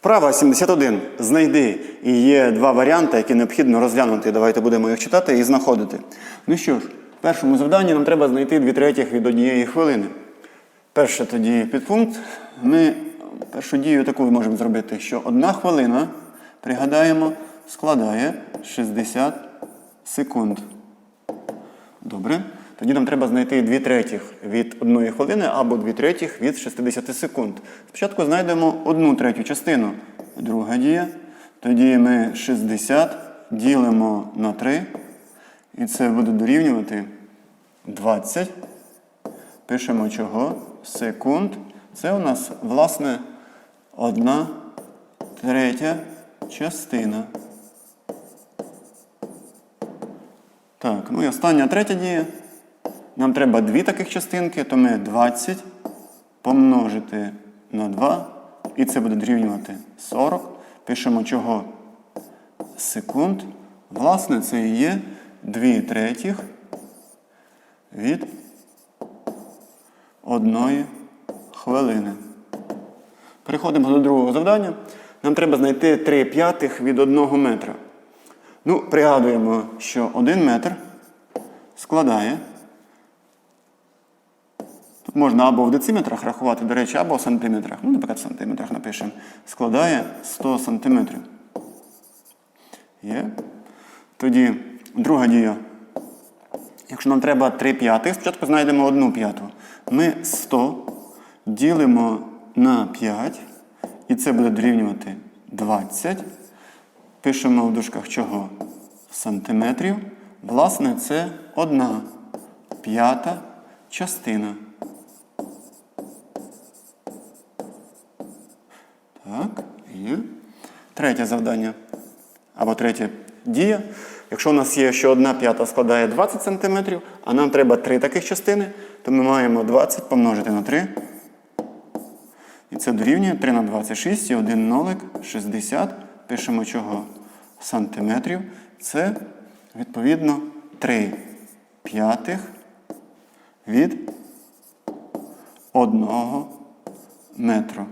Вправа 71. Знайди. І є два варіанти, які необхідно розглянути. Давайте будемо їх читати і знаходити. Ну що ж, в першому завданні нам треба знайти 2 третіх від однієї хвилини. Перше тоді підпункт. Ми першу дію таку можемо зробити, що одна хвилина, пригадаємо, складає 60 секунд. Добре. Тоді нам треба знайти 2 третіх від 1 хвилини або 2 третіх від 60 секунд. Спочатку знайдемо одну третю частину. Друга дія. Тоді ми 60 ділимо на 3. І це буде дорівнювати 20. Пишемо чого? Секунд. Це у нас, власне, одна третя частина. Так, ну і остання третя дія. Нам треба дві таких частинки, то ми 20 помножити на 2, і це буде дорівнювати 40. Пишемо чого секунд. Власне, це і є 2 третіх від одної хвилини. Переходимо до другого завдання. Нам треба знайти 3 п'ятих від 1 метра. Ну, пригадуємо, що 1 метр складає. Можна або в дециметрах рахувати, до речі, або в сантиметрах. Ну, наприклад, в сантиметрах напишемо. Складає 100 сантиметрів. Є. Тоді друга дія. Якщо нам треба 3 п'ятих, спочатку знайдемо 1 п'яту. Ми 100 ділимо на 5, і це буде дорівнювати 20. Пишемо в дужках чого? Сантиметрів. Власне, це 1 п'ята частина. Так, є. Третє завдання. Або третя дія. Якщо у нас є, що одна п'ята складає 20 см, а нам треба три таких частини, то ми маємо 20 помножити на 3. І це дорівнює 3 на 26 і 1 нолик 60. Пишемо чого? Сантиметрів. Це, відповідно, 3 п'ятих від 1 метру.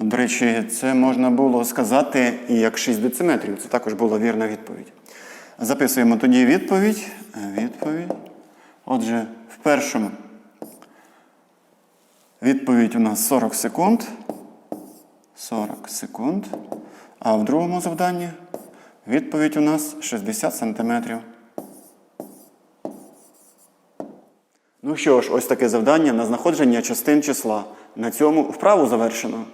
До речі, це можна було сказати і як 6 дециметрів. Це також була вірна відповідь. Записуємо тоді відповідь. Відповідь. Отже, в першому відповідь у нас 40 секунд. 40 секунд. А в другому завданні відповідь у нас 60 сантиметрів. Ну що ж, ось таке завдання на знаходження частин числа. На цьому вправу завершено.